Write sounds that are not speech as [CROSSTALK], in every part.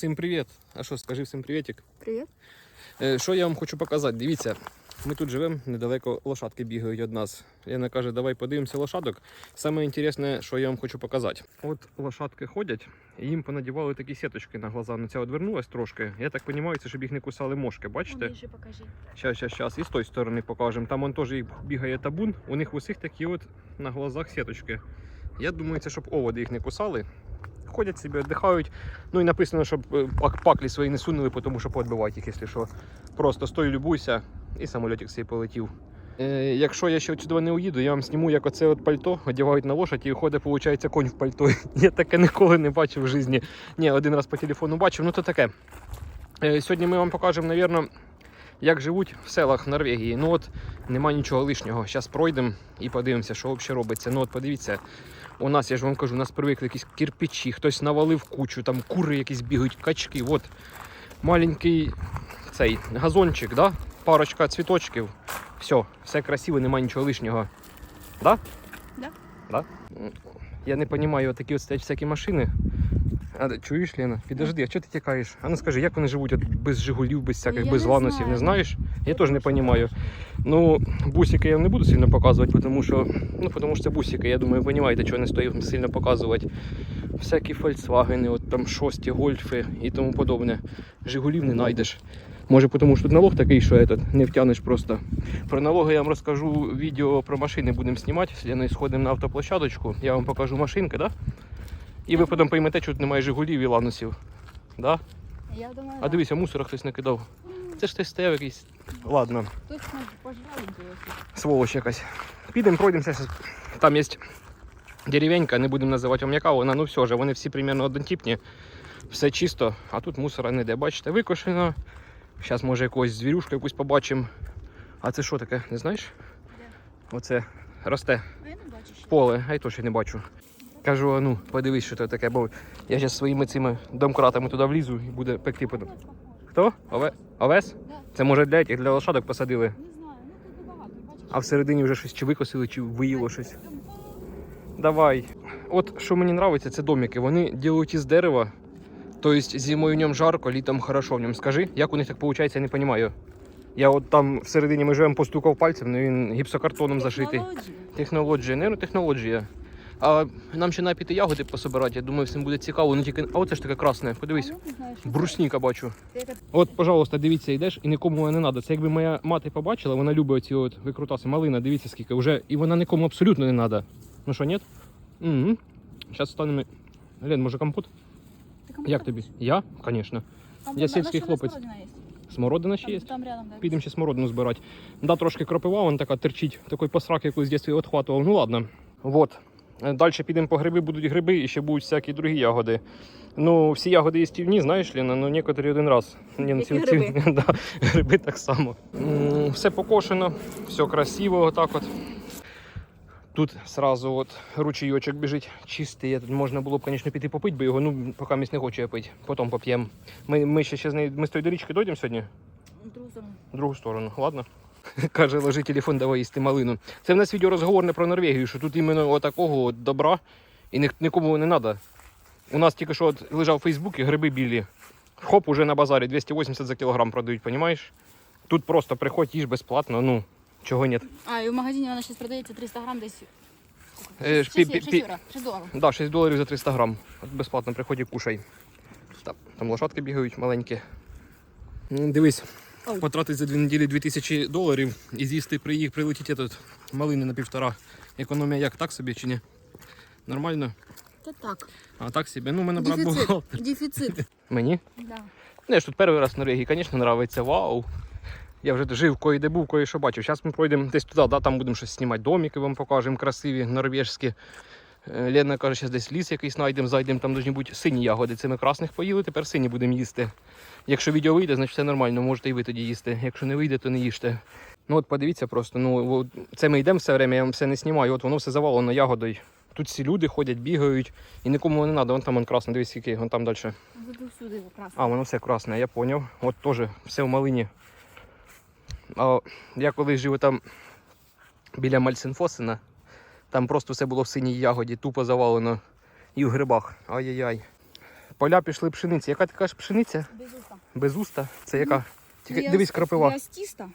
Всім привіт. А що, скажи всім привітик. Привіт. Е, Що я вам хочу показати? Дивіться, ми тут живемо, недалеко лошадки бігають від нас. Лена каже, давай подивимося лошадок. Саме інтересне, що я вам хочу показати. От лошадки ходять, і їм понадівали такі сіточки на глаза. Ну, ця одвернулась трошки. Я так розумію, це щоб їх не кусали мошки. Бачите? Щас, щас, щас. І з тої сторони покажемо. Там он теж їх бігає табун. У них усіх такі от на глазах сіточки. Я думаю, це щоб оводи їх не кусали. Ходять собі, віддихають. Ну і написано, щоб е, пак- паклі свої не сунули, тому що поотбивають їх, якщо що. Просто стой, любуйся, і самольотик свій полетів. Е, якщо я ще сюди не уїду, я вам зніму, як оце от пальто одягають на лошадь і ходить, виходить, конь в пальто. [LAUGHS] Я таке ніколи не бачив в житті. Ні, один раз по телефону бачив, ну то таке. Е, сьогодні ми вам покажемо, мабуть, як живуть в селах Норвегії. Ну от нема нічого лишнього. Зараз пройдемо і подивимося, що взагалі робиться. Ну от подивіться, у нас, я ж вам кажу, у нас привикли якісь кирпичі, хтось навалив кучу, там кури якісь бігають, качки. От маленький цей газончик, да? парочка цвіточків. Все, все красиво, немає нічого лишнього. Да? Да. Да? Я не розумію, такі от стоять всякі машини. А, чуєш, Лена? Підожди, а чого ти тікаєш? А ну скажи, як вони живуть от без Жигулів, без всяких, Я без не ланосів, не знаєш? Я теж не розумію. Ну, бусики я не буду сильно показувати, тому що, ну, тому що це бусики, я думаю, ви розумієте, чого не стоїть сильно показувати. Всякі Volkswagen, от там шості, гольфи і тому подобне. Жигулів не знайдеш. Може, тому що тут налог такий, що этот, не втягнеш просто. Про налоги я вам розкажу відео про машини будемо знімати. Сходимо на автоплощадочку, я вам покажу машинки, да? І ви потім поймете, що тут немає Жигулів і ланосів. Да? Я думаю, А дивися, мусора хтось накидав. Це ж ти стояв якийсь. Ладно, Точно пожрали сволоч якась. Підемо, пройдемося. Там є деревенька, не будемо називати вам яка вона, ну все ж, вони всі примерно однотипні. Все чисто, а тут мусора не йде. Бачите, викошено. Зараз може якусь звірюшку якусь побачимо. А це що таке, не знаєш? Оце росте А я не бачу ще. поле, а й то ще не бачу. Кажу, а ну, подивись, що це таке, бо я зараз своїми цими домкратами туди влізу і буде пекти. потім. Хто? Ове... Овес? Да. Це може для, для лошадок посадили. Не знаю, ну тут багато. А всередині вже щось чи викосили, чи виїло щось. Давай. От що мені подобається, це домики. Вони ділять із дерева. Тобто зимою в ньому жарко, літом хорошо в ньому. Скажи, як у них так виходить, я не розумію. Я от там всередині ми живемо, постукав пальцем, але він гіпсокартоном зашитий. Технології. Технологія, не технологія. А нам ще напіти ягоди пособирати, я думаю, всім буде цікаво. Ну тільки. А оце ж таке красне, подивись. Ну. Брусніка бачу. От, пожалуйста, дивіться, йдеш і нікому не треба. Це якби моя мати побачила, вона любить ці от викрутаси. Малина, дивіться скільки вже. І вона нікому абсолютно не треба. Ну що, ні? Угу. Зараз станемо. Лен, може компот? Як тобі? Я? Звісно. Я сільський хлопець. смородина ще є. там рядом, да. Підемо ще смородину збирати. Да, трошки кропива, вон така терчить, такий посрак, який з відхватував. Ну ладно. Вот. Далі підемо по гриби, будуть гриби і ще будуть всякі другі ягоди. Ну, всі ягоди їстівні, знаєш, Ліна, ну некоторі один раз. Ні, ну, ці- гриби? [LAUGHS] да, гриби так само. Все покошено, все красиво, отак от. Тут сразу от ручейочок біжить чистий. Я Тут можна було б, звісно, піти попити, бо його, ну, поки місць не хочу я пити. Потім поп'ємо. Ми, ми ще, ще з нею, ми з тої до річки дойдемо сьогодні? Друзом. В другу сторону, ладно? [LAUGHS] Каже, ложи телефон, давай їсти малину. Це в нас відео розговорне про Норвегію, що тут іменно отакого от добра і ні, нікому не треба. У нас тільки що от лежав у Фейсбуці гриби білі. Хоп, уже на базарі 280 за кілограм продають, розумієш? Тут просто приходь, їж безплатно, ну, чого ні. А, і в магазині вона зараз продається 300 грам десь. Е, ж пі- 6 пі- пі- євро, 6 доларів. Да, 6 доларів за 300 грам. От безплатно приходь і кушай. Там, там лошадки бігають маленькі. Дивись, Ой. потратить за дві неділі 2000 доларів і з'їсти при їх прилетіть тут малини на півтора. Економія як так собі чи ні? Нормально? Це так. А так собі. Ну, в мене брат був. Дефіцит. Дефіцит. [LAUGHS] Мені? Да. Ну, я ж тут перший раз в Норвегії, звісно, подобається. Вау. Я вже жив, кої де був, кої що бачив. Зараз ми пройдемо десь туди, да, там будемо щось знімати, домики вам покажемо красиві, норвежські. Е, Лена каже, зараз десь ліс якийсь знайдемо, зайдемо, там повинні бути сині ягоди. Це ми красних поїли, тепер сині будемо їсти. Якщо відео вийде, значить все нормально, можете і ви тоді їсти. Якщо не вийде, то не їжте. Ну от подивіться просто, ну от це ми йдемо все время, я вам все не знімаю, от воно все завалено ягодою. Тут всі люди ходять, бігають, і нікому не треба, вон там он красний, дивись, який, вон там далі. А, воно все красне, я поняв. От теж все в малині. А, я коли жив там біля Мальсенфосена, там просто все було в синій ягоді, тупо завалено. І в грибах. Ай-яй-яй. Поля пішли пшениці. Яка ти кажеш пшениця? Без уста. Без уста? Це яка? Тільки Я- дивись крапива. Я з тіста.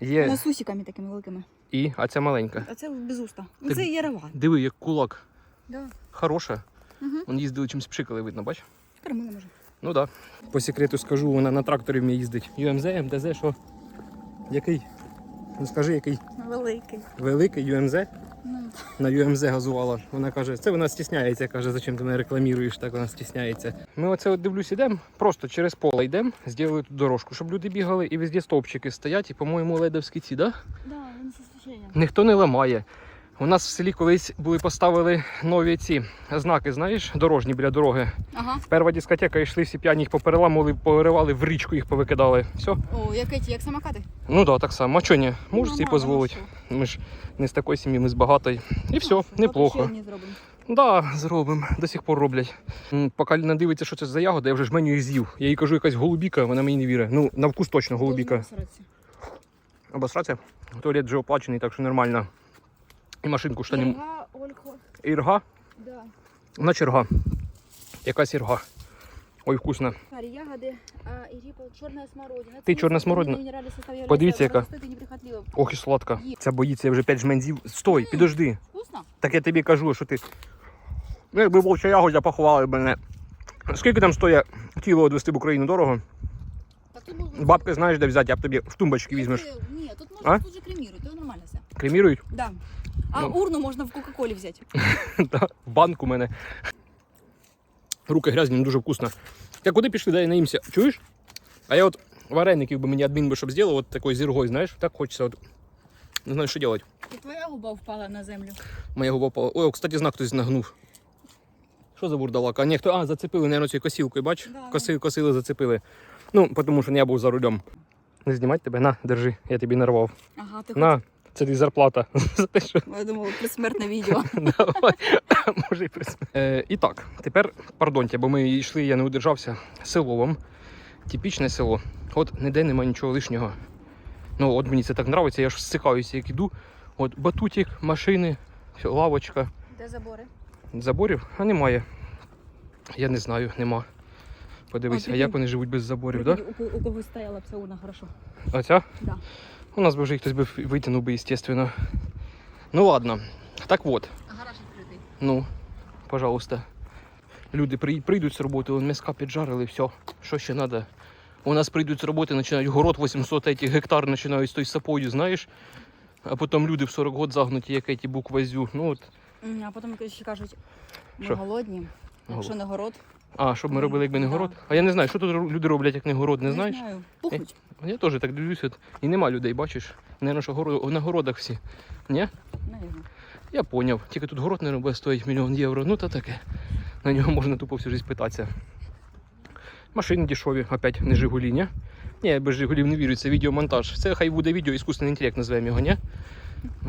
Є Вона з усиками такими великими. і, а ця маленька. А це без уста. Ну, Так- Це єреван. Диви, як кулак. Да. Хороша. Угу. Вон їздили чимось пшикали, видно, бач? Кормила може. Ну так. Да. По секрету скажу, вона на тракторі вміє їздить. UMZ, МДЗ, що? Який? Ну скажи, який? Великий. Великий UMZ? На UMZ газувала. Вона каже, це вона стісняється, каже, зачем ти мене рекламуєш, так вона стісняється. Ми оце от дивлюсь, ідемо, просто через поле йдемо, зробили тут дорожку, щоб люди бігали і везде стовпчики стоять, і, по-моєму, ледовські ці, да? да, з. Ніхто не ламає. У нас в селі колись були поставили нові ці знаки, знаєш, дорожні біля дороги. Ага. Перша дискотека йшли всі п'яні, їх попереламували, поривали, в річку їх повикидали. Все. О, як ті, як самокати. Ну так, да, так само. А чого ні? Можеш собі Нормально, дозволити. ну Ми ж не з такої сім'ї, ми з багатої. І все, що, неплохо. зробимо. Да, зробимо. До сих пор роблять. Поки не дивиться, що це за ягода, я вже ж меню її з'їв. Я їй кажу, якась голубіка, вона мені не вірить. Ну, на вкус точно голубіка. Обосратися. Туалет вже оплачений, так що нормально. І машинку штанів. Ірга, Ольхо. Ірга, Да. вона черга. Якась ірга. Ой, вкусно. Карі ягоди, а Іріпа чорна смородина. Ти чорна смородина? Подивіться, яка. Ох і сладка. Ця боїться, я вже 5 жмензів. Стой, підожди. Вкусно? Так я тобі кажу, що ти. Ну, якби вовча ягодя поховали б мене. Скільки там стоїть тіло відвести в Україну дорого? Так. Бабки знаєш, де взяти, я б тобі в тумбочки візьмеш. Ні, тут можна тут же кремірують, то нормально все. Кремірують? Да. А Ну. урну можна в Кока-Колі взяти. [LAUGHS] Да, в банку у мене. Руки грязні, дуже вкусно. Я куди пішли, дай наїмся. Чуєш? А я от вареників би мені адмін би щоб зробив, от такою зіргою, знаєш, так хочеться. От. Не знаю, що робити. І твоя губа впала на землю. Моя губа впала. Ой, кстати, знак хтось нагнув. Що за бурдалака? А ні, хто, а, зацепили, наверное, цією косілкою, бач? Да. Косили, косили, зацепили. Ну, тому що не я був за рулем. Не знімати тебе? На, держи, я тобі нарвав. Ага, ти На, це тобі зарплата. [LAUGHS] За те, що Я думала, предсмертне відео. [LAUGHS] [LAUGHS] Може і присме. Е, і так, тепер, пардоньте, бо ми йшли, я не удержався. Село. Типічне село. От ніде немає нічого лишнього. Ну, от мені це так подобається, я ж стикаюся, як іду. От батутик, машини, лавочка. Де забори? Заборів? А немає. Я не знаю, нема. Подивись, а, А, як вони живуть без заборів, так? Да? У, у когось стояла б ця хорошо. А ця? Да. У нас би вже хтось би витягнув би, естественно. Ну ладно. Так от. Гараж відкритий. Ну, пожалуйста. Люди при- прийдуть з роботи, м'яска піджарили, все. Що ще треба? У нас прийдуть з роботи, починають город 800 этих гектар починають з той сапою, знаєш. А потім люди в 40 год загнуті, як ті буквазю. Ну от. А потім ще кажуть, ми Що? голодні. Якщо не город, А, щоб ми Ну, робили, якби не да. город. А я не знаю, що тут люди роблять, як не город, не знаєш? знаю. Пухнуть. Я теж так дивлюся. І нема людей, бачиш? Наверно, що город, на городах всі. Ні? Навірно. Я поняв. Тільки тут город не робить, стоїть мільйон євро. Ну та таке. На нього можна тупо всю життя питатися. Машини дешеві, опять не Жигулі, ні? Ні, без Жигулів не вірю, це відеомонтаж. Це хай буде відео, іскусний інтелект називаємо його, ні?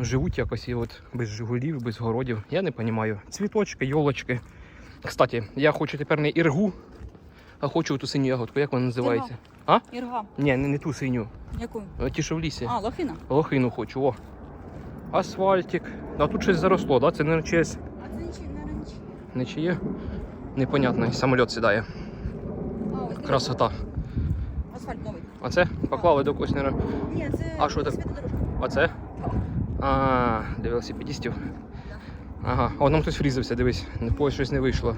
Живуть якось і от без Жигулів, без городів. Я не розумію. Цвіточки, йолочки. Кстати, я хочу тепер не іргу, а хочу ту синю ягодку. Як вона називається? Ірга. Ні, не, не ту синю. Яку? а Ті, що в лісі. А, лохина. Лохину хочу, о. Асфальтик. А тут щось заросло, да? Це не чиєсь. А це нічого, не нічого. Не чиє. Непонятно, самоліт сідає. А, Красота. Асфальт новий. А це поклали до когось, наверное. Ні, це А що так? А це? А, до велосипедистів. Ага, а нам хтось врізався, дивись, поїзд щось не вийшло.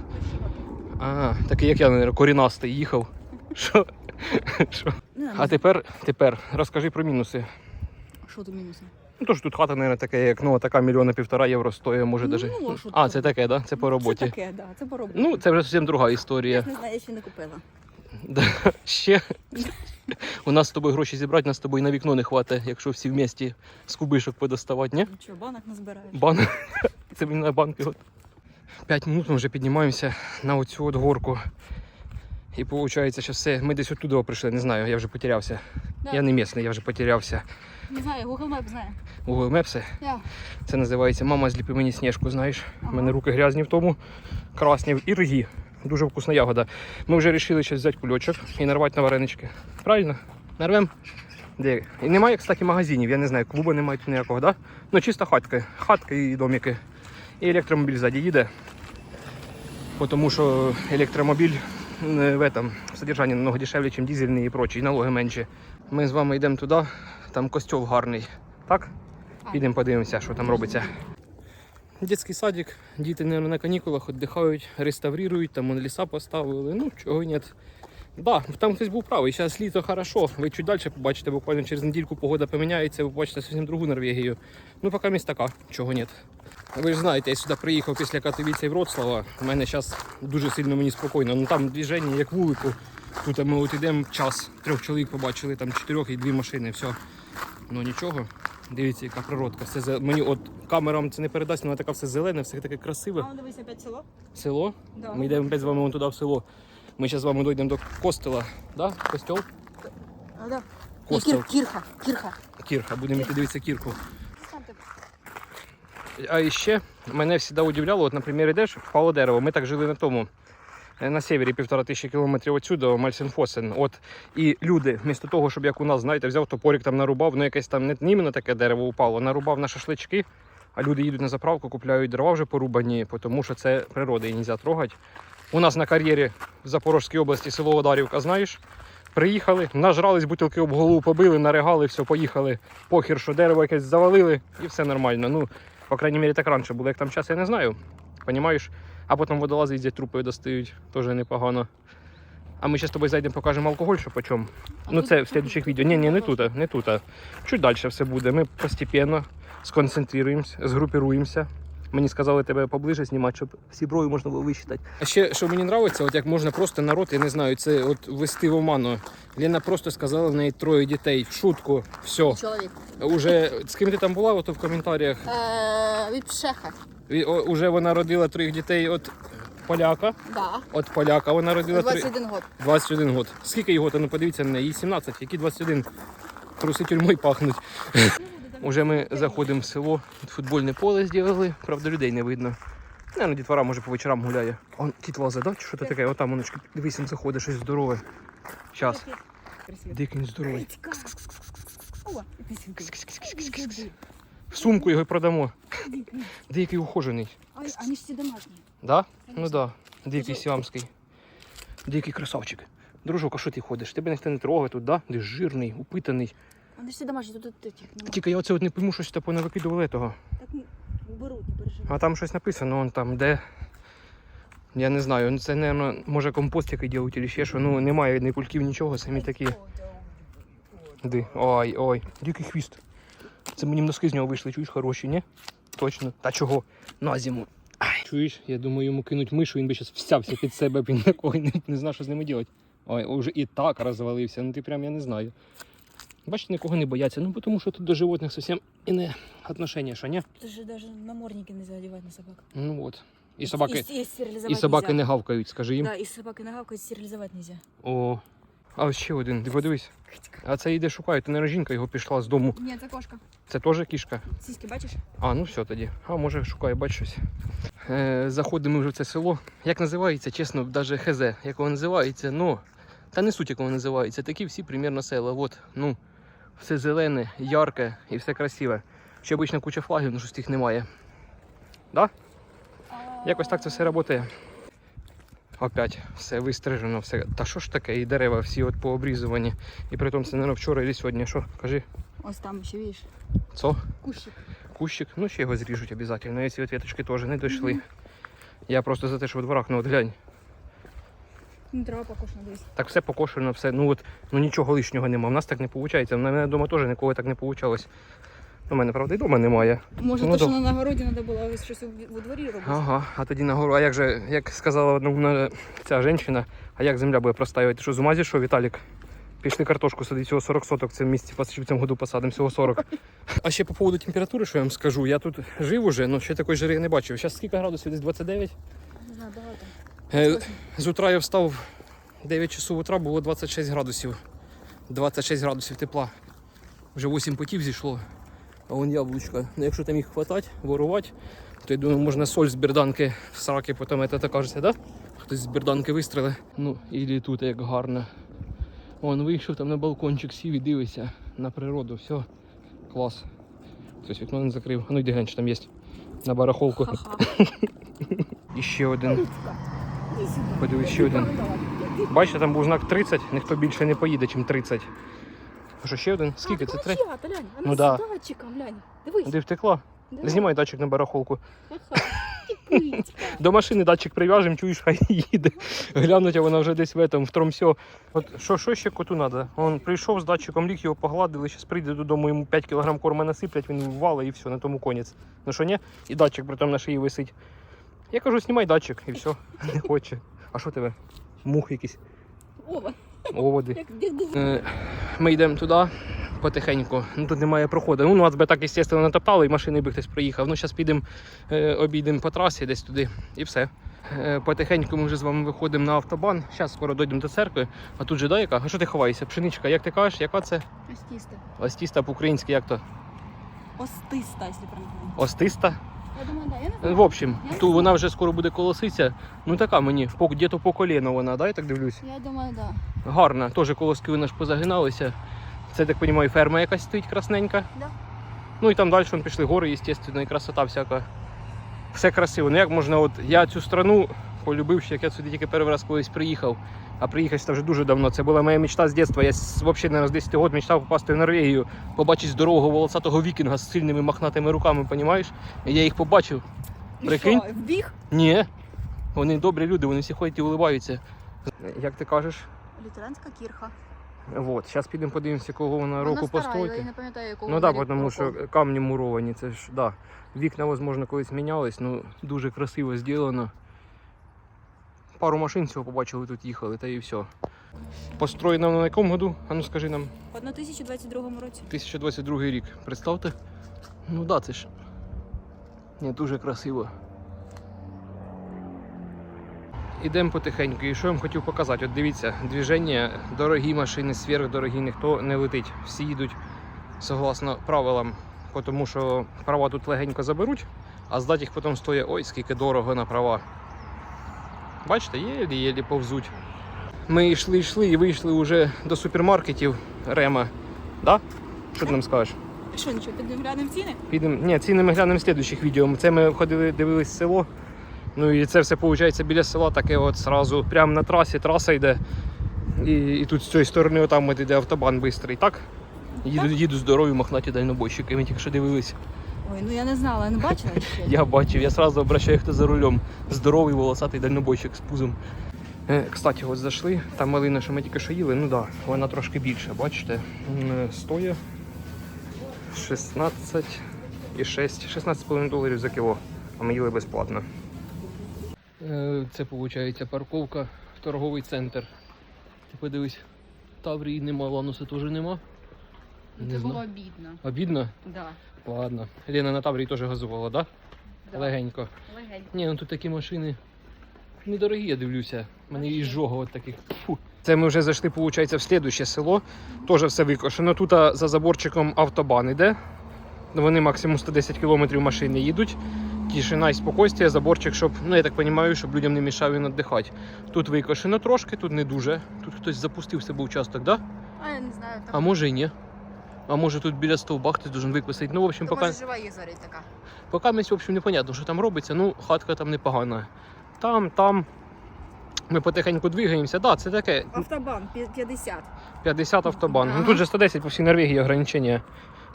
А, такий як я, наверное, корінастий їхав. Що? Що? А тепер, тепер розкажи про мінуси. Що тут мінуси? Ну то ж тут хата, наверное, така, як ну, така мільйона півтора євро стоїть, може Ну, даже. ну, а що А, це таке, да? Це по роботі. Це таке, да, це по роботі. Ну, це вже зовсім друга історія. Я не знаю, я ще не купила. Да, ще. У нас з тобою гроші зібрати, нас з тобою на вікно не хватить, якщо всі вместе з кубишок подоставати, ні? Нічого, банок не збираєш. Бан. Це мені на банки. От. П'ять минут ми вже піднімаємося на оцю от горку. І виходить, що все. Ми десь оттуда прийшли, не знаю, я вже потерявся. Да. Я не місний, я вже потерявся. Не знаю, Google Map знає. Google Maps. Я. Це називається Мама зліпи мені сніжку, знаєш. У Ага. мене руки грязні в тому, красні і ргі. Дуже вкусна ягода. Ми вже вирішили зараз взяти кульочок і нарвати на варенички. Правильно? Нарвем? Де? І немає, кстати, магазинів, я не знаю, клубу немає тут ніякого, да? Ну чисто хатки. Хатки і домики. І електромобіль ззаді їде. Тому що електромобіль е, в этом, содержання намного дешевле, ніж дизельний і прочі, і налоги менші. Ми з вами йдемо туди, там костьол гарний. Так? Підемо подивимося, що там робиться. Дитячий садик, діти наверное, на канікулах віддихають, реставрують, там ліса поставили, ну чого ні. Да, там хтось був правий. Зараз літо хорошо. Ви чуть далі побачите, буквально через недільку погода поміняється, ви побачите зовсім другу Норвегію. Ну, поки місць така, чого ні. Ви ж знаєте, я сюди приїхав після Катовіця і Вроцлава. У мене зараз дуже сильно мені спокійно. Ну там движення як вулику. Тут ми от йдемо час, трьох чоловік побачили, там чотирьох і дві машини, все. Ну нічого. Дивіться, яка природка. Все мені от камерам це не передасть, вона така все зелене, все таке красиве. А, дивись, опять село. Село. Да. Ми йдемо без вами вон туди в село. Ми зараз з вами дійдемо до костела. Да? Костел? А, да. Костел. Кір, кірха, кірха. Кірха. Будемо йти дивитися кірку. А ще мене завжди удивляло, от, наприклад, йдеш, впало дерево. Ми так жили на тому. е, На севері півтора тисячі кілометрів отсюди, Мальсенфосен. От і люди, вмісто того, щоб як у нас, знаєте, взяв топорик там нарубав, ну якесь там не не іменно таке дерево упало, нарубав на шашлички, а люди їдуть на заправку, купляють дрова вже порубані, тому що це природа і не можна трогати. У нас на кар'єрі в Запорожській області село Одарівка, знаєш, приїхали, нажрались, бутилки об голову побили, наригали, все, поїхали. Похір, що дерево якесь завалили, і все нормально. Ну, по крайній мірі, так раніше було. Як там час, я не знаю. Понімаєш? А потім водолази їздять, трупи достають, теж непогано. А ми зараз з тобою зайдемо, покажемо алкоголь, що по. Ну це в слідчих відео. Ні, ні, не тут, не тут. Чуть далі все буде. Ми постепенно сконцентруємося, згрупіруємося. Мені сказали тебе поближе знімати, щоб всі брові можна було висчитати. А ще що мені подобається, от як можна просто народ, я не знаю, це от вести в оману. Лена просто сказала в неї троє дітей в шутку. Все. Чоловік. Уже з ким ти там була, ото в коментарях. Е, від пшеха. І, о, Уже вона родила трьох дітей від поляка. Да. От поляка вона родила три... 21 год. 21 год. Скільки його? Та ну подивіться на неї, їй 17, які 21. Труси тюрмою пахнуть. Уже ми заходимо в село, Тут футбольне поле зробили, правда людей не видно. Не, ну дітвора може по вечорам гуляє. Он кіт лазе, да? Що це таке? Отам оночки, дивись, він заходить, щось здорове. Красиво. Дикий здоровий. В сумку його продамо. Дикий ухожений. Вони ж всі домашні. Да? Ну да. Дикий сіамський. Дикий красавчик. Дружок, а що ти ходиш? Тебе ніхто не трогає тут, да? Ти жирний, упитаний. Вони ж всі домашні, тут тих немає. Тільки я оце от не пойму, щось типу не викидували того. Так ну, беруть, не переживай. А там щось написано, он там, де. Я не знаю, ну це, напевно, може компост який ділять, чи ще що. Ну немає ні кульків, нічого, самі такі. Ди. Ой, ой, дикий хвіст. Це мені носки з нього вийшли, чуєш, хороші, ні? Точно. Та чого? На зиму. Ай. Чуєш, я думаю, йому кинуть мишу, він би зараз всявся під себе, він такого не, не знав, що з ними робити. Ой, уже і так розвалився, ну ти прям я не знаю. Бачите, нікого не бояться, ну тому що тут до животних зовсім і не отношення, що ні? Тут же навіть намордники не одягати на собак. Ну от. І собаки, І, і, стерилізувати і собаки не гавкають, скажи їм. Да, і собаки не гавкають, стерилізувати нельзя. О. А ось ще один, диви, дивись. А це йде шукає, то не жінка його пішла з дому. Ні, це кошка. Це теж кішка. Сіськи бачиш? А, ну все тоді. А може шукає, бач щось. Е, заходимо вже в це село. Як називається, чесно, навіть хз, як воно називається, ну. Та не суть, як воно називається. Такі всі примірно села. От, ну, все зелене, ярке і все красиве. Ще обично куча флагів, ну щось тих немає. Да? Якось так це все працює. Опять все вистрижено, все. Та що ж таке? І дерева всі от пообрізувані. І при тому це не вчора і сьогодні. Що? Кажи, Ось там ще, видиш, це? кущик. Кущик, ну ще його зріжуть обов'язково. Якщо от веточки теж не дійшли. Я просто за те, що в дворах, ну от глянь. Ну, покошена, дивись. Так все покошено, все. Ну от ну нічого лишнього нема. У нас так не виходить. У мене вдома теж ніколи так не вийшло. У мене, правда, і вдома немає. Може, Ну, то, що на нагороді треба було ось щось у, дворі робити. Ага, а тоді нагору. А як же, як сказала одна одна ця жінка, а як земля буде простаювати? Що з ума зійшов, Віталік? Пішли картошку садити, всього 40 соток в цьому місці, в цьому году посадимо, всього 40. А ще по поводу температури, що я вам скажу, я тут жив уже, але ще такої жари не бачив. Зараз скільки градусів? Десь 29? Не знаю, багато. Е, З утра я встав 9 часов утра, було 26 градусів. 26 градусів тепла. Вже 8 потів зійшло. А вон яблучка. Ну, якщо там їх хватати, ворувати, то я думаю, можна соль з берданки в сраки, потім це кажеться, да? Хтось з берданки вистріли. Ну, і тут як гарно. Вон вийшов там на балкончик, сів і дивися на природу. Все, клас. Хтось вікно не закрив. А ну йди глянь, що там є. На барахолку. Ха-ха. [LAUGHS] І ще один. Подивись, ще один. Бачите, там був знак 30, ніхто більше не поїде, чим 30. А що ще один? Скільки? Це три? Ну да. Дивись. Де втекла? Да. Знімай датчик на барахолку. [LAUGHS] До машини датчик прив'яжемо, чуєш, хай їде. Глянуть, а вона вже десь в этом, в тромсьо. От що, що ще коту треба? Он прийшов з датчиком, ліг його погладили, зараз прийде додому, йому 5 кг корма насиплять, він ввалить і все, на тому конець. Ну що ні? І датчик при тому на шиї висить. Я кажу, знімай датчик і все. [LAUGHS] Не хоче. А що тебе? Мух якісь, Ова, оводи. Е, Ми йдемо туди потихеньку. Ну тут немає проходу. Ну, нас би так, звісно, натоптали, і машини би хтось приїхав. Ну, зараз підемо, е, обійдемо по трасі десь туди і все. Е, Потихеньку ми вже з вами виходимо на автобан. Зараз скоро дійдемо до церкви. А тут же да, яка? А що ти ховаєшся? Пшеничка, як ти кажеш, яка це? Остіста. Остіста по-українськи, як то? Остиста, якщо правильно. Остиста. В общем, ту вона вже скоро буде колоситися. Ну така мені, где-то по коліно вона, да, я так дивлюсь. Я думаю, да. Гарна, теж колоски вони ж позагиналися. Це, так розумію, ферма якась стоїть красненька. Да. Ну і там далі вон пішли гори, звісно, і красота всяка. Все красиво. Ну як можна, от я цю страну полюбив, ще як я сюди тільки перший раз колись приїхав. А приїхав сюди вже дуже давно. Це була моя мечта з дитинства. Я взагалі з 10 років мечтав попасти в Норвегію, побачити здорового волосатого вікінга з сильними махнатими руками, розумієш? І я їх побачив. Прикинь? що, вбіг? Ні. Вони добрі люди, вони всі ходять і улибаються. Як ти кажеш? Лютеранська кірха. Вот, зараз підемо подивимося, кого вона року стара, я не пам'ятаю, якого Ну так, да, тому що камні муровані, це ж да. Вікна, можливо, колись мінялись, ну дуже красиво зроблено. Пару машин всього побачили, тут їхали, та і все. Построєна вона на якому году? А ну скажи нам, В 1022 році. 2022 рік. Представте? Ну да, це ж. Ні, дуже красиво. Ідемо потихеньку. І що я вам хотів показати? От дивіться, движення, дорогі машини, сверхдорогі, ніхто не летить. Всі їдуть согласно правилам, тому що права тут легенько заберуть, а здати їх потім стоїть ой, скільки дорого на права. Бачите, єлі-єлі повзуть. Ми йшли, йшли і вийшли вже до супермаркетів Рема. Да? Що ти нам скажеш? Що, нічого, підемо глянемо ціни? Підемо. Ні, ціни ми глянемо в слідуючих відео. Це ми ходили, дивились село. Ну і це все виходить біля села, таке от сразу, прямо на трасі, траса йде. І, і тут з цієї сторони отам от йде автобан швидкий, так? Їду, їду здорові, мохнаті дальнобойщики. Ми тільки що дивились. Ой, ну я не знала, не бачила ще. Я бачив, я сразу обращаю, хто за рулем. Здоровий волосатий дальнобойщик з пузом. Е, Кстати, от зайшли. Та малина, що ми тільки що їли, ну так, да, вона трошки більша, бачите? М, е, Стоїть 16 і 6, 16,5 доларів за кіло, а ми їли безплатно. Е, Це виходить парковка, торговий центр. Ти подивись, Таврії нема, Лануса теж нема. Не Це знаю. було обідно. Обідно? Да. Ладно. Лена на Таврії теж газувала, так? да. Да? Легенько. Легенько. Ні, ну тут такі машини недорогі, я дивлюся. У мене і жога от таких. Фу. Це ми вже зайшли, виходить, в слідуще село. Теж все викошено. Тут а, за заборчиком автобан іде. Вони максимум 110 км машини їдуть. Тишина і спокійствие, заборчик, щоб, ну я так розумію, щоб людям не мішав він віддихати. Тут викошено трошки, тут не дуже. Тут хтось запустив себе участок, да? А я не знаю, А може і ні. А може тут біля стовба хтось должен викосити. Ну, в общем, поки. може жива є зарить така. Поки місць, в общем, непонятно, що там робиться. Ну, хатка там непогана. Там, там. Ми потихеньку двигаємося. Да, це таке Автобан 50. 50 автобан. Ну тут же 110 по всій Норвегії ограничення.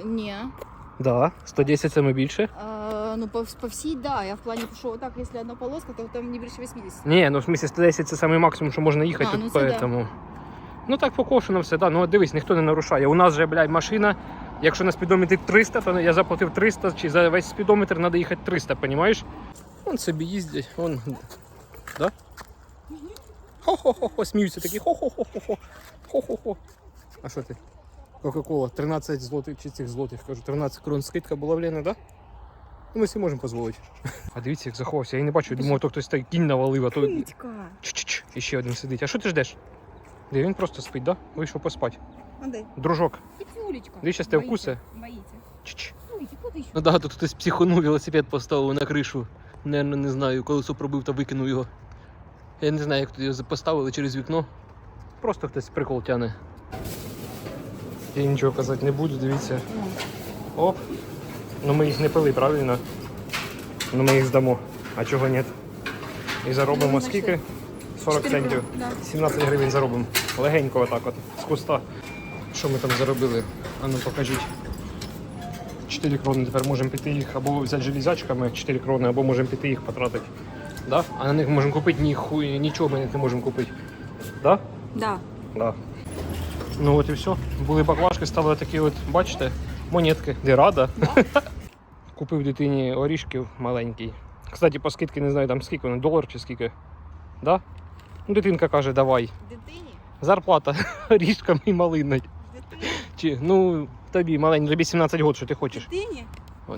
Ні. Да, 110 це ми більше. А, ну, по, по всій, да. Я в плані, що так, якщо одна полоска, то там не більше 80. Ні, ну в смысле 110 це самий максимум, що можна їхати А, тут ну це да. Ну так покошено все, да. Ну дивись, ніхто не нарушає. У нас же, блядь, машина. Якщо на спідометрі 300, то я заплатив 300, чи за весь спідометр треба їхати 300, понімаєш? Вон собі їздять, вон. Да? Хо-хо-хо-хо, сміються такі хо-хо-хо-хо-хо. Хо-хо-хо. А що ти? Кока-кола, 13 злотих чи цих злотих, кажу, 13 крон скидка була в Лени, да? Ну, ми собі можемо дозволити. [LAUGHS] А дивіться, як заховався. Я і не бачу, думав, то хтось так кінь навалив, а то. Ч-ч-ч, і ще один сидить. А що ти ждеш? Де він просто спить, да? Вийшов поспати. А де? Дружок. Він щас тебе Боїться. Боїться. Ч-ч. Ой, куди ще? Ну да, тут хтось психонув, велосипед поставив на кришу. Наверно, не знаю, колесо пробив та викинув його. Я не знаю, як тут його поставили через вікно. Просто хтось прикол тяне. Я нічого казати не буду, дивіться. Оп. Ну ми їх не пили, правильно? Ну ми їх здамо. А чого ні? І заробимо Ну, скільки? 40 центів. 17 гривень заробимо. Легенько отак от, з куста. Що ми там заробили? А ну покажіть. 4 крони тепер можемо піти їх або взяти железячками 4 крони, або можемо піти їх потратити. Да? А на них можемо купити ніхуй, нічого ми не можемо купити. Да? Да. Да. Ну от і все. Були баклажки, стали такі от, бачите, монетки. Де рада. [LAUGHS] Купив дитині орішків маленький. Кстати, по скидки не знаю там скільки вони, долар чи скільки. Да? Ну, дитинка каже, давай. Дитині? Зарплата [LAUGHS] орішками і малиною. Дитині? Чи, ну, тобі маленький, тобі 17 років, що ти хочеш. Дитині?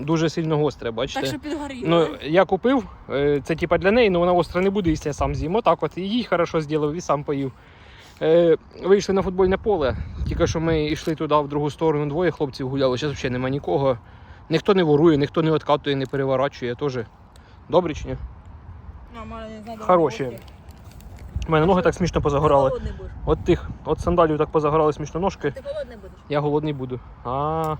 Дуже сильно гостре, бачите. Так що підгоріло. Ну, я купив, е, це типа для неї, але вона остра не буде, якщо я сам з'їм. Отак от. І їй хорошо зробив, і сам поїв. Е, вийшли на футбольне поле. Тільки що ми йшли туди в другу сторону, двоє хлопців гуляли. Зараз взагалі немає нікого. Ніхто не ворує, ніхто не відкатує, не переворачує. Теж. Добре чи ні? Нормально, не знаю. Хороші. У мене ноги так смішно позагорали. Голодний будеш. От тих, от сандалів так позагорали смішно ножки. Ти голодний будеш? Я голодний буду. А.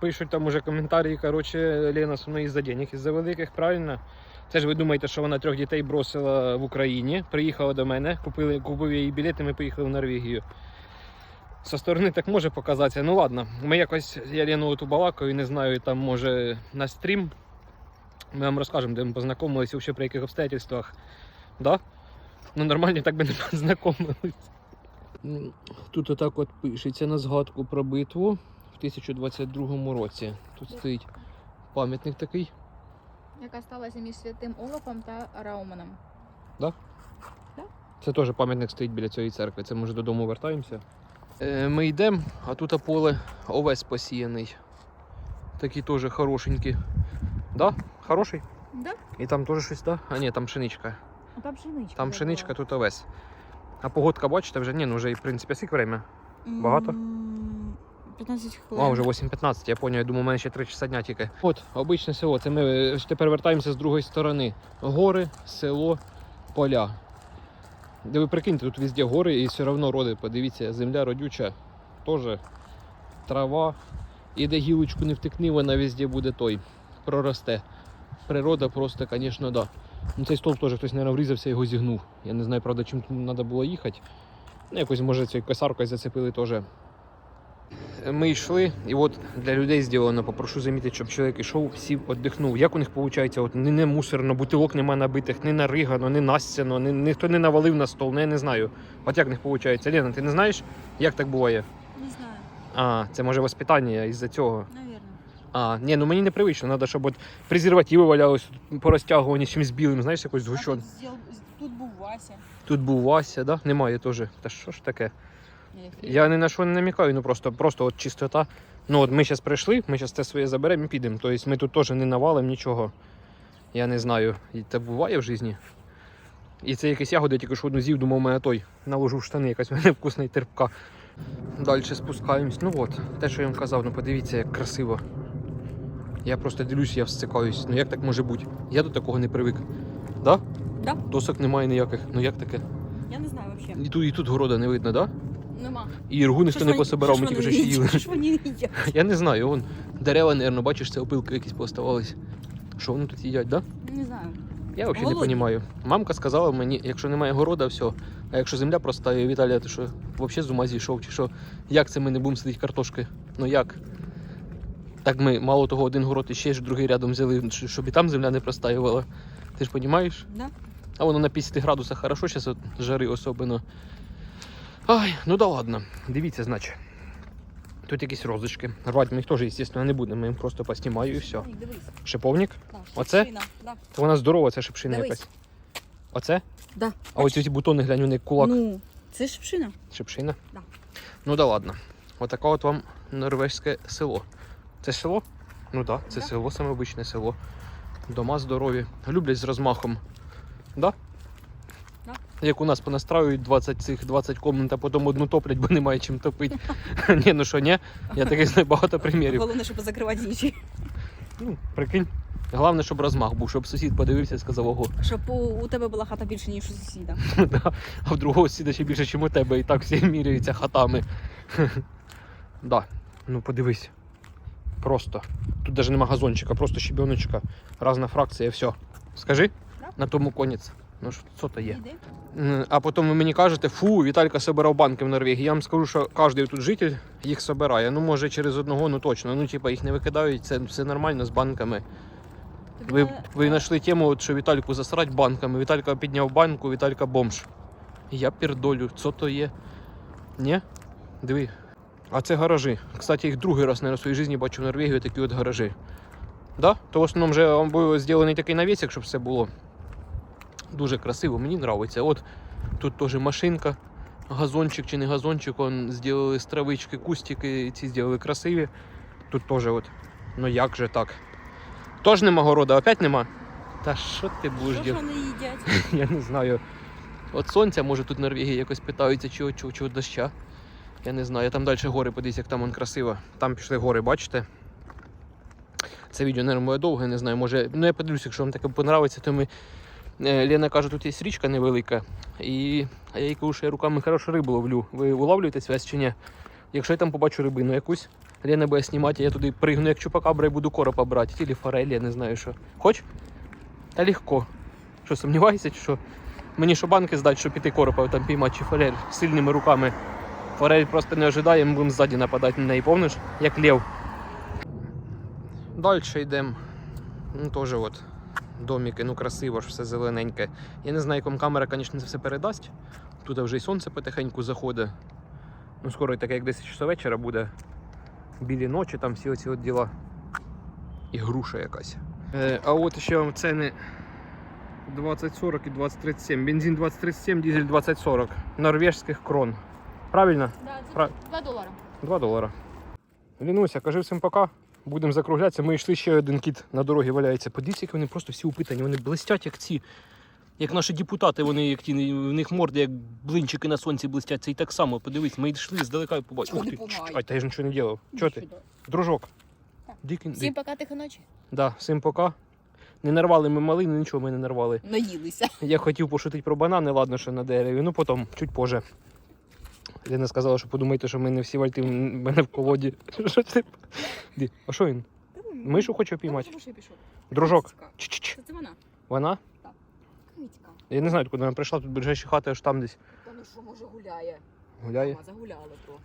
Пишуть там уже коментарі, коротше, Лена со мною із-за денег, із-за великих, правильно? Це ж ви думаєте, що вона трьох дітей бросила в Україні, приїхала до мене, купили, купив їй білети, ми поїхали в Норвегію. Со сторони так може показатися. Ну ладно, ми якось, я Лену оту балакаю, не знаю, там може на стрім. Ми вам розкажемо, де ми познайомилися, взагалі при яких обстоятельствах. Да? Ну нормально так би не [LAUGHS] познайомились. Тут отак от пишеться на згадку про битву в 1022 році. Тут стоїть пам'ятник такий. Яка сталася між святим Олафом та Рауманом. Так? Це теж пам'ятник стоїть біля цієї церкви. Це ми вже додому вертаємося. Е, ми йдемо, а тут поле овес посіяний. Такий теж хорошенький. Да? Хороший? Да? І там теж щось, да? А ні, там пшеничка. А там пшеничка. Там пшеничка, тут овес. А погодка, бачите, вже ні, ну вже і в принципі скільки время? багато? 15 хвилин. А, вже 8.15, я поняв, я думаю, у мене ще 3 часа дня тільки. От, обичне село. Це ми е, тепер вертаємося з другої сторони. Гори, село, поля. Де ви прикиньте, тут везде гори і все одно роди. Подивіться, земля родюча, теж трава. І де гілочку не втикни, вона везде буде той. Проросте. Природа просто, звісно, да. Ну, цей стовп теж хтось, мабуть, врізався і його зігнув. Я не знаю, правда, чим тут треба було їхати. Ну, якось, може, цією косаркою зацепили теж. Ми йшли, і от для людей зроблено, попрошу замітити, щоб чоловік йшов, сів, віддихнув. Як у них виходить? От, не, не мусорно, бутилок нема набитих, не наригано, не настяно, не, ніхто не навалив на стол, ну, я не знаю. От як в них виходить? Лена, ти не знаєш, як так буває? Не знаю, А, це може воспитання із-за цього. навірно. А, ні, ну мені непривично, треба, щоб от презервативи валялись по розтягуванні чимось білим, знаєш, якось згущен. Тут, тут був Вася. Тут був Вася, да? Немає теж. Та що ж таке? Я ні на що не намікаю, ну просто, просто от чистота. Ну от ми зараз прийшли, ми зараз це своє заберемо і підемо. Тобто ми тут теж не навалимо нічого. Я не знаю. І це буває в житті. І це якісь ягоди, тільки що одну з'їв, думав, у мене той наложу в штани, якась у мене [LAUGHS] вкусна і терпка. Далі спускаємось. Ну от, те, що я вам казав, ну подивіться, як красиво. Я просто дивлюсь, я всцикаюсь. Ну як так може бути? Я до такого не привик. Да? Да. Досок немає ніяких. Ну як таке? Я не знаю взагалі. І тут, і тут города не видно, да? Нема. І іргу ніхто не пособирав, ми тільки вже ще їли. Ж вони їдять? [LAUGHS] Я не знаю, вон дерева, мабуть, бачиш, це опилки якісь пооставались. Що вони тут їдять, да? Не знаю. Я взагалі не Голодні. розумію. Мамка сказала мені, якщо немає города, все. А якщо земля проста, і Віталія, ти що, взагалі з ума зійшов, чи що? Як це ми не будемо сидіти картошки? Ну як? Так ми мало того, один город і ще ж другий рядом взяли, щоб і там земля не простаювала. Ти ж розумієш? Да? А воно на 50 градусах хорошо, зараз от жари особливо. Ай, ну да ладно. Дивіться, значить. Тут якісь розочки. Рвати ми їх теж, звісно, не будемо. Ми їм просто поснімаю і все. Дивись. Шиповник. Да, Оце? шипшина, Да. То вона здорова, це шипшина Дивись. якась. Оце? Да. А ось ці бутони глянь, вони кулак. Ну, це шипшина. Шипшина? Да. Ну да ладно. Отаке от вам норвезьке село. Це село? Ну так, да, це Да. село, саме обичне село. Дома здорові. Люблять з розмахом. Да? Да. Як у нас понастраюють 20 цих 20 комнат, а потім одну топлять, бо немає чим топити. [LAUGHS] ні, ну що, ні? Я таких знаю багато примірів. Головне, щоб закривати інші. Ну, прикинь. Головне, щоб розмах був, щоб сусід подивився і сказав, ого. Щоб у, у тебе була хата більше, ніж у сусіда. [LAUGHS] Да. А в другого сусіда ще більше, ніж у тебе, і так всі міряються хатами. [LAUGHS] да. Ну подивись. Просто. Тут навіть нема газончика, просто щебеночка, разна фракція, і все. Скажи, Да. на тому конець. Ну що, то є? А потім ви мені кажете, фу, Віталька собирав банки в Норвегії. Я вам скажу, що кожен тут житель їх собирає. Ну, може, через одного, ну точно. Ну, типа, їх не викидають, це все нормально з банками. Ви, ви знайшли тему, от, що Вітальку засрать банками. Віталька підняв банку, Віталька бомж. Я пердолю, що то є? Ні? Диви. А це гаражі. Кстати, їх другий раз наверное, в своїй житті бачу в Норвегії такі от гаражі. Да? То в основному вже був зроблений такий навісик, щоб все було дуже красиво. Мені подобається. От тут теж машинка, газончик чи не газончик, он зробили з травички, кустики, ці зробили красиві. Тут теж от. Ну як же так? Тож нема города, опять нема. Та що ти будеш Що вони їдять? [LAUGHS] Я не знаю. От сонця, може тут в Норвегії якось питаються, чого, чого, чого доща. Я не знаю. Там далі гори, подивіться, як там он красиво. Там пішли гори, бачите? Це відео, мабуть, буде довге, не знаю. Може. Ну я подивлюся, якщо вам таке понравиться, то ми. Е, Лена каже, тут є річка невелика. І а я їй кажу, що я руками хорошо рибу ловлю. Ви улавлюєте связь чи ні? Якщо я там побачу рибину якусь, Лена буде знімати, я туди пригну як чупакабра і буду коропа брати. Тілі форель, я не знаю що. Хоч? Та легко. Що, сумніваєшся, чи що? Мені що банки здати, щоб піти коропа там піймати чи форель сильними руками. Форель просто не ожидає, ми будемо ззаді нападати на неї, помниш? Як лев. Далі йдемо. Ну, теж от. Доміки, ну красиво ж, все зелененьке. Я не знаю, вам камера, звісно, це все передасть. Тут вже і сонце потихеньку заходить. Ну, скоро таке, як 10 часов вечора буде. Білі ночі, там всі оці от діла. І груша якась. Е, а от ще вам ціни 2040 і 2037. Бензин 2037, дизель 2040. Норвежських крон. Правильно? Да, це Пра- 2 долари. 2 долара. Лінуся, кажи всім пока. Будемо закруглятися. Ми йшли ще один кіт на дорогі валяється. Подивіться, як вони просто всі упитані. Вони блистять, як ці. Як наші депутати, вони як ті, в них морди, як блинчики на сонці блистять. Це і так само. Подивись, ми йшли здалека і побачили. Ух ти? Ай, та я ж нічого не робив. Чого ти? Дружок. Дикий. Всім пока тихо ночі. Да, всім пока. Не нарвали ми малину, нічого ми не нарвали. Наїлися. Я хотів пошутити про банани, ладно, що на дереві. Ну потім, чуть позже. Лена сказала, що подумайте, що ми не всі вальти в мене в колоді. [LAUGHS] Що це? Ді, А що він? Мишу хоче піймати. Дружок. Ч-ч-ч. Це вона. Вона? Так. Я не знаю, куди вона прийшла, тут ближайші хати аж там десь Та ну що, може гуляє? гуляє. Загуляла трохи.